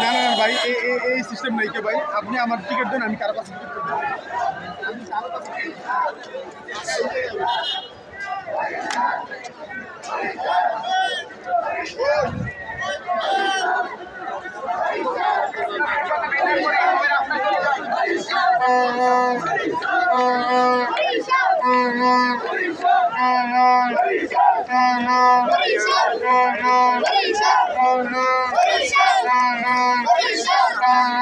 না না ভাই এই সিস্টেম নাই কে ভাই। আপনি আমার টিকিট দেন, আমি কারও কাছে Uh-huh.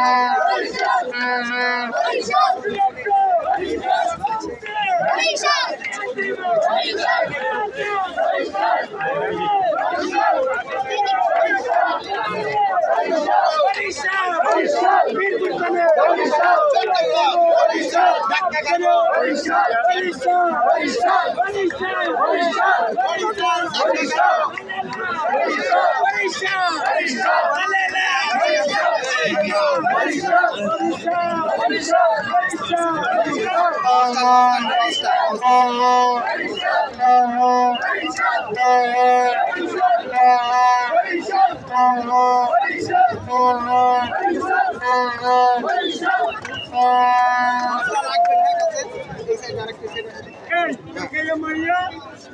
দেবো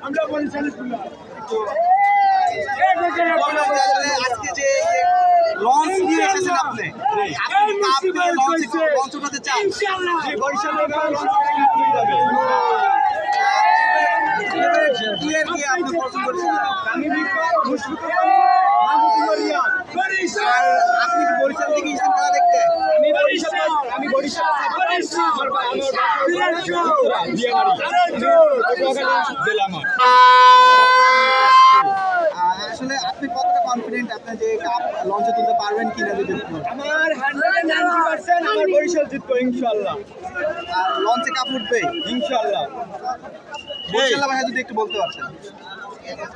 আমরা বরিশালে আজকে যে লঞ্চ নিয়ে এসেছেন আপনি আপনি লঞ্চ পছন্দ করেছেন আর আপনি কি বরিশাল থেকে এসেছেন খেলা দেখতে আমি বরিশাল আহ, আসলে আপনি কতটা কনফিডেন্ট আপনি যে কাপ লঞ্চে তুলতে পারবেন কিনা যদি আমার হান্ড্রেড নাইনটি পার্সেন্ট আমার বরিশাল জিতবো ইনশাল্লাহ আর লঞ্চে কাপ উঠবে? ইনশাল্লাহ বরিশাল ভাষা যদি একটু বলতে পারছেন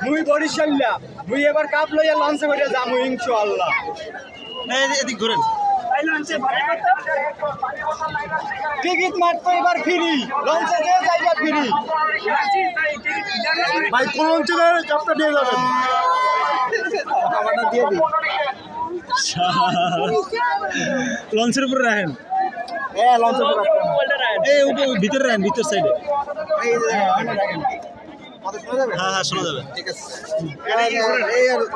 মুই বরিশাল্লা মুই এবার কাপ লইয়া লঞ্চে করে যাব ইনশাল্লাহ এদিক ঘুরেন। টিকিট মাত্র এবার ফ্রি। লঞ্চে যে জায়গা ফ্রি। ভাই কোন লঞ্চে কাপটা দিয়ে যাবেন? খাবারটা দিয়ে দিই লঞ্চের উপরে রাখেন। হ্যাঁ লঞ্চে এই উপরে ভিতরে রাখেন ভিতর সাইডে এই যে কথা শোনা যাবে? হ্যাঁ হ্যাঁ শোনা যাবে। ঠিক আছে। এই আর-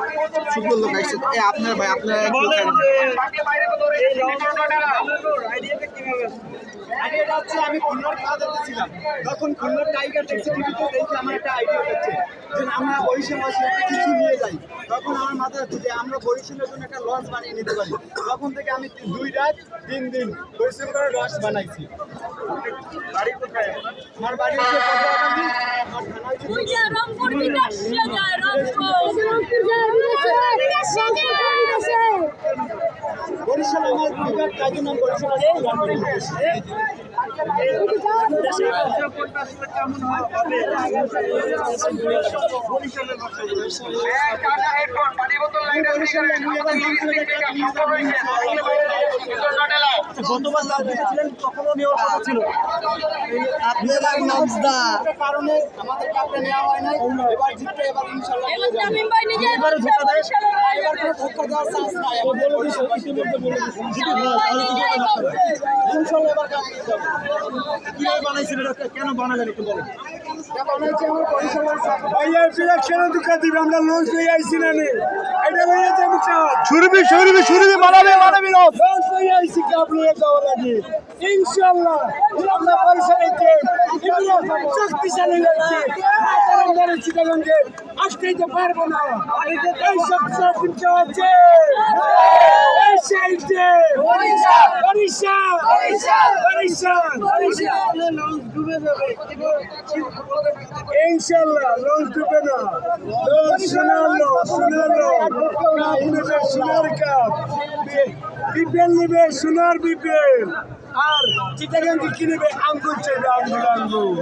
সুন্দর লোক আসছে। আপনার ভাই আপনার আইডিয়াটা হচ্ছে আমি খুলনার খাওয়া ছিলাম তখন খুলনার টাইগার দেখছি টিভিতে দেখি আমার একটা আইডিয়া হচ্ছে যে আমরা বরিশাল আসি কিছু নিয়ে যাই। তখন আমার মাথায় হচ্ছে যে আমরা বরিশালের জন্য একটা লঞ্চ বানিয়ে নিতে পারি। তখন থেকে আমি দুই রাত তিন দিন পরিশ্রম করে লঞ্চ বানাইছি। বাড়ি কোথায়? আমার বাড়ি হচ্ছে আমার থানা হচ্ছে আমার বিভাগ তাই জন্য আমি বরিশাল আসি গতবার লাল দেখেছিলেন তখনও নেওয়ার কথা ছিল। আপনার একটা কারণে আমাদের কাপটা নেওয়া হয় না এবার জিততে এবার ইনশাল্লাহ এবার তামিম ভাই নিজে এবারে ধোকা দেয়। এবার কোনো ধোকা দেওয়ার চান্স নাই। আমি বলে দিছি ইতিমধ্যে বলে দিছি হয় ধোকা না। ইনশাল্লাহ এবার কাপ নিয়ে যাব কীভাবে বানাইছেন এটা? কেন বানালেন একটু বলেন। সুরবি সুরবি সুরবি মানাবে মানাবি আইসি কাপ নিয়ে যাওয়া লাগে ইনশাআল্লাহ, আমরা পয়সা নিতে শক্তিশালী হয়েছে। আমরা চিটাগঞ্জে আসতে তো পারব না। এই শক্তি আছে এই সাইডে বরিশাল! বরিশাল! বরিশাল! বরিশাল! ডুবে যাবে। ইনশাল্লাহ লঞ্চ ডুবে না। লঞ্চ সোনার লঞ্চ সোনার লঞ্চ। সোনার কাপ। বিপেল নেবে সোনার বিপেল আর চিটাগাঙ্গি কি নেবে? আঙ্গুল চেবে আঙ্গুল আঙ্গুল।